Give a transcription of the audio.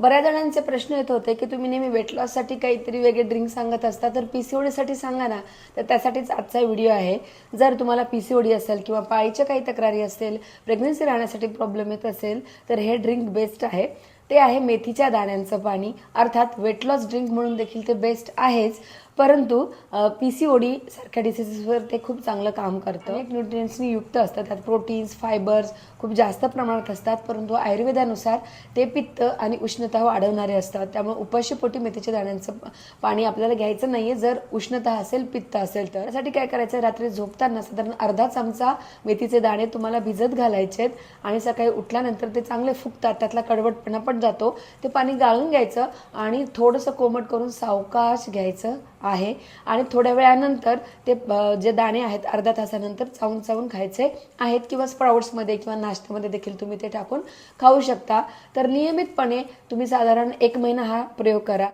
बऱ्याच जणांचे प्रश्न येत होते की तुम्ही नेहमी वेट लॉससाठी काहीतरी वेगळे ड्रिंक सांगत असता तर पीसीओडीसाठी सांगा ना. तर त्यासाठीच आजचा व्हिडिओ आहे. जर तुम्हाला पीसीओडी असेल किंवा पाळीच्या काही तक्रारी असेल प्रेग्नन्सी राहण्यासाठी प्रॉब्लेम येत असेल तर हे ड्रिंक बेस्ट आहे. ते आहे मेथीच्या दाण्यांचं पाणी. अर्थात वेट लॉस ड्रिंक म्हणून देखील ते बेस्ट आहेच. परंतु पी सी ओडी सारख्या डिसिजेसवर ते खूप चांगलं काम करतं. एक न्यूट्रियन्सनी युक्त असतात. त्यात प्रोटीन्स फायबर्स खूप जास्त प्रमाणात असतात. परंतु आयुर्वेदानुसार ते पित्त आणि उष्णता वाढवणारे असतात. त्यामुळे उपाशीपोटी मेथीच्या दाण्यांचं पाणी आपल्याला घ्यायचं नाहीये. जर उष्णता असेल पित्त असेल तर. त्यासाठी काय करायचं? रात्री झोपताना साधारण अर्धा चमचा मेथीचे दाणे तुम्हाला भिजत घालायचे आणि सकाळी उठल्यानंतर ते चांगले फुगतात. त्यातला कडवटपणा पण जातो. ते पाणी गाळून घ्यायचं आणि थोडंसं कोमट करून सावकाश घ्यायचं. आहे. आणि थोड्या वेळानंतर ते जे दाणे आहेत अर्ध्या तासानंतर चावून चावून खायचे आहेत किंवा स्प्राउट्समध्ये किंवा नाश्त्यामध्ये देखील तुम्ही ते टाकून खाऊ शकता. तर नियमितपणे तुम्ही साधारण एक महिना हा प्रयोग करा.